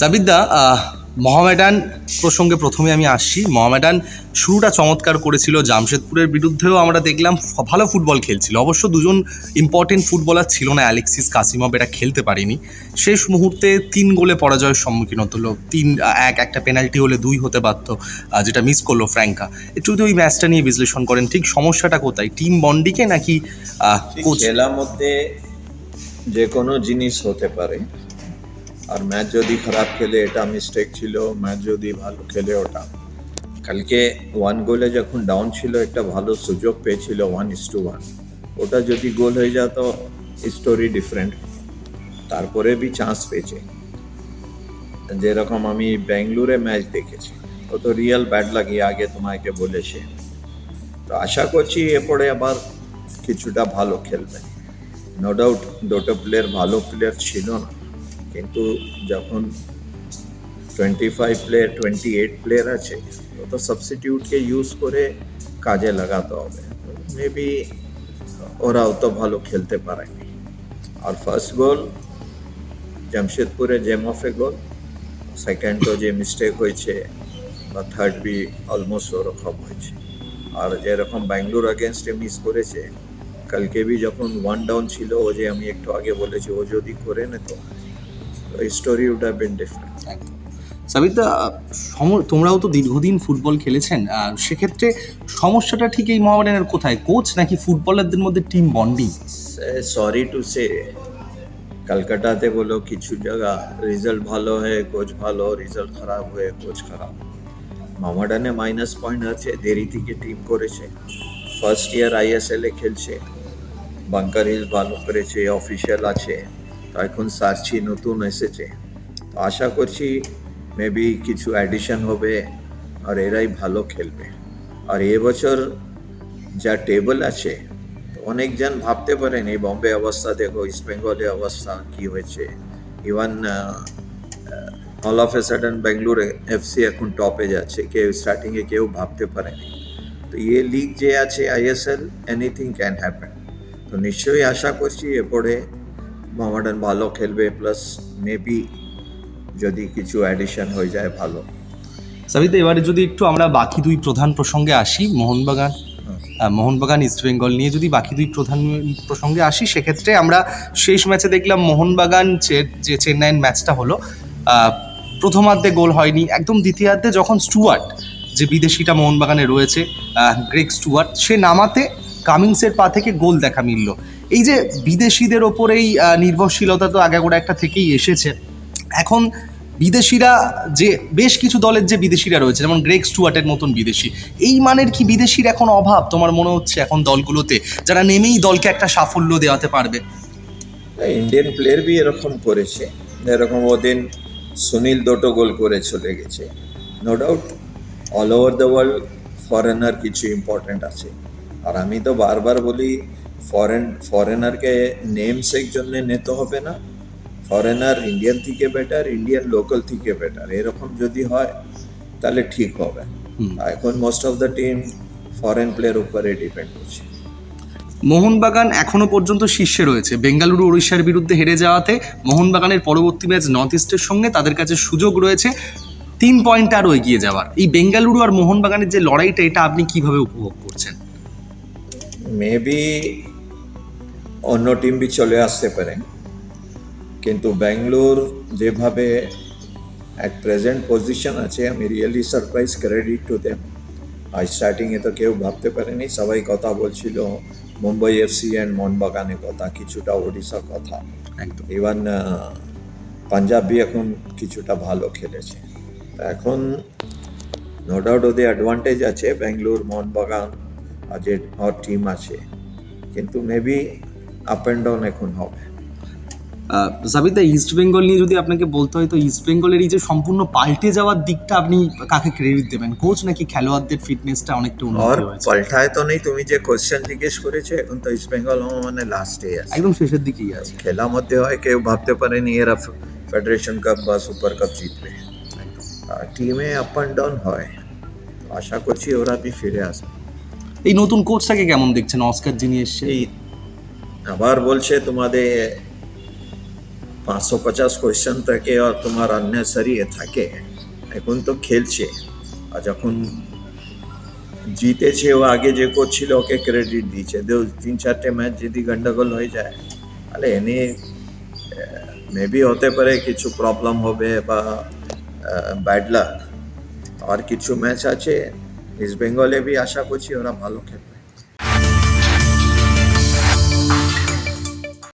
সাবিদ্দা মোহামেডান প্রসঙ্গে প্রথমে আমি আসছি। মোহামেডান শুরুটা চমৎকার করেছিল জামশেদপুরের বিরুদ্ধেও আমরা দেখলাম ভালো ফুটবল খেলছিল। অবশ্য দুজন ইম্পর্টেন্ট ফুটবলার ছিল না অ্যালেক্সিস কাসিমভ এটা খেলতে পারেনি। শেষ মুহূর্তে তিন গোলে পরাজয়ের সম্মুখীন হতো তিন এক একটা পেনাল্টি হলে দুই হতে পারতো যেটা মিস করল ফ্র্যাঙ্কা। একটু যদি ওই ম্যাচটা নিয়ে বিশ্লেষণ করেন ঠিক সমস্যাটা কোথায়? টিম বন্ডিকে নাকি কোচ খেলার মধ্যে যে কোনো জিনিস হতে পারে। আর ম্যাচ যদি খারাপ খেলে এটা মিস্টেক ছিল, ম্যাচ যদি ভালো খেলে ওটা। কালকে ওয়ান গোলে যখন ডাউন ছিল, একটা ভালো সুযোগ পেয়েছিল ওয়ান ইস টু ওয়ান ওটা যদি গোল হয়ে যেত স্টোরি ডিফারেন্ট তারপরে বি চান্স পেয়েছে। যেরকম আমি ব্যাঙ্গালোরে ম্যাচ দেখেছি। ও তো রিয়েল ব্যাড লাগিয়ে আগে তোমাকে বলেছে। তো আশা করছি এরপরে আবার কিছুটা ভালো খেলবে। নো ডাউট দুটো প্লেয়ার ভালো প্লেয়ার ছিল না। কিন্তু যখন twenty five player twenty eight player আছে তো সাবস্টিটিউটকে ইউজ করে কাজে লাগাতে হবে। মেবি ওরা অত ভালো খেলতে পারেনি। আর ফার্স্ট গোল জামশেদপুরে জেম অফে গোল সেকেন্ড তো যে মিস্টেক হয়েছে, বা থার্ড বি অলমোস্ট ওরকম হয়েছে। আর যেরকম ব্যাঙ্গালোর আগেনস্টে মিস করেছে, কালকে বি যখন ওয়ান ডাউন ছিল, ও যে আমি একটু আগে বলেছি, ও যদি করে নিত তো story would have been different Sabita তোমরাও তো দীর্ঘদিন ফুটবল খেলেছেন সেক্ষেত্রে সমস্যাটা ঠিক এই মোহামেডানের কোথায়? কোচ নাকি ফুটবলারদের মধ্যে team bonding sorry to say কলকাতাতে বলো কিছু জায়গা রেজাল্ট ভালো হয়ে কোচ ভালো রেজাল্ট খারাপ হয়ে কোচ খারাপ। মামাডানে মাইনাস পয়েন্ট আছে দেরি থেকে টিম করেছে। ফার্স্ট ইয়ার আইএসএল এ খেলছে বাঙ্কার হিল ভালো করেছে অফিসিয়াল আছে। এখন সার্চি নতুন এসেছে তো আশা করছি মেবি কিছু অ্যাডিশন হবে আর এরাই ভালো খেলবে। আর এবছর যা টেবল আছে অনেকজন ভাবতে পারেন এই বম্বে অবস্থা, দেখো ইস্ট বেঙ্গলের অবস্থা কি হয়েছে। Even all of a sudden Bangalore FC এখন টপে যাচ্ছে, কেউ স্টার্টিংয়ে কেউ ভাবতে পারেনি। তো ইয়ে লিগ যে আছে আইএসএল এনিথিং ক্যান হ্যাপেন তো নিশ্চয়ই আশা করছি এরপরে মোহামেডান ভালো খেলবে প্লাস মেবি যদি কিছু অ্যাডিশন হয়ে যায় ভালো। সাবিতা এবারে যদি একটু আমরা বাকি দুই প্রধান প্রসঙ্গে আসি মোহনবাগান মোহনবাগান ইস্ট বেঙ্গল নিয়ে যদি বাকি দুই প্রধান প্রসঙ্গে আসি সেক্ষেত্রে আমরা শেষ ম্যাচে দেখলাম মোহনবাগান যে চেন্নাইয়ের ম্যাচটা হলো। প্রথমার্ধে গোল হয়নি একদম দ্বিতীয়ার্ধে যখন স্টুয়ার্ট যে বিদেশিটা মোহনবাগানে রয়েছে গ্রেগ স্টুয়ার্ট সে নামাতে কামিংসের পা থেকে গোল দেখা মিলল। এই যে বিদেশিদের ওপর এই নির্ভরশীলতা তো আগে আগাগোড়া একটা থেকেই এসেছে। এখন বিদেশিরা যে, বেশ কিছু দলের যে বিদেশিরা রয়েছে, যেমন গ্রেগ স্টুয়ার্টের মতন বিদেশি, এই মানের কি বিদেশির এখন অভাব? তোমার মনে হচ্ছে এখন দলগুলোতে, যারা নেমেই দলকে একটা সাফল্য দেওয়াতে পারবে? ইন্ডিয়ান প্লেয়ার বি এরকম করেছে, যেরকম ওদিন সুনীল দুটো গোল করে চলে গেছে। No doubt all over the world foreigner কিছু ইম্পর্ট্যান্ট আছে। আর আমি তো বারবার বলি ফরেন ফরেনারকে নেমসের জন্য নিতে হবে না। ফরেনার ইন্ডিয়ান থেকে বেটার ইন্ডিয়ান লোকাল থেকে বেটার এরকম যদি হয় তাহলে ঠিক হবে। এখন most of the team foreign player উপরে ডিপেন্ড করছে। মোহনবাগান এখনও পর্যন্ত শীর্ষে রয়েছে। বেঙ্গালুরু উড়িষ্যার বিরুদ্ধে হেরে যাওয়াতে মোহনবাগানের পরবর্তী ম্যাচ নর্থ ইস্টের সঙ্গে তাদের কাছে সুযোগ রয়েছে। তিন পয়েন্ট আরও এগিয়ে যাওয়ার। এই বেঙ্গালুরু আর মোহনবাগানের যে লড়াইটা এটা আপনি কীভাবে উপভোগ করছেন? মেবি অন্য টিম বি চলে আসতে পারে। কিন্তু ব্যাঙ্গালোর যেভাবে অ্যাট প্রেজেন্ট পজিশন আছে আমি really surprise credit to them আর স্টার্টিংয়ে তো কেউ ভাবতে পারেনি সবাই কথা বলছিল মুম্বাই এফসি অ্যান্ড মোহনবাগানের কথা কিছুটা ওড়িশার কথা। একদম। ইভেন পাঞ্জাব বি এখন কিছুটা ভালো খেলেছে। এখন নো ডাউট ওদের অ্যাডভান্টেজ আছে ব্যাঙ্গালোর মোহনবাগান যে টিম আছে। কিন্তু মেবি আপ অ্যান্ড ডাউন এখন হবে। জাবিদা ইস্ট বেঙ্গল নিয়ে যদি আপনাকে বলতে হয় তো ইস্ট বেঙ্গলের এই যে সম্পূর্ণ পাল্টে যাওয়ার দিকটা আপনি কাকে ক্রেডিট দেবেন? কোচ নাকি খেলোয়াড়দের ফিটনেসটা অনেকটা উন্নতি হয়েছে? পাল্টায় তো নেই তুমি যে কোশ্চেন জিজ্ঞেস করেছ এখন তো ইস্ট বেঙ্গল মানে লাস্টে আছে। একদম শেষের দিকেই আছে। খেলা মধ্যে হয় কেউ ভাবতে পারেনি এরা ফেডারেশন কাপ বা সুপার কাপ জিতবে। টিমে আপ অ্যান্ড ডাউন হয়। আশা করছি ওরা বি ফিরে আসবে। এই নতুন কোচটাকে কেমন দেখছেন? অস্কার যিনি এসছে এই আবার বলছে তোমাদের পাঁচশো পঞ্চাশ কোয়েশ্চেন থাকে আর তোমার আননেসারি থাকে। এখন তো খেলছে। আর যখন জিতেছে, ও আগে যে কোচ ছিল ওকে ক্রেডিট দিয়েছে। তিন চারটে ম্যাচ যদি গন্ডগোল হয়ে যায়, তাহলে এনে মেবি হতে পারে কিছু প্রবলেম হবে বা ব্যাড লাক আর কিছু ম্যাচ আছে ইস্ট বেঙ্গলে বি আশা করছি ওরা ভালো খেলবে।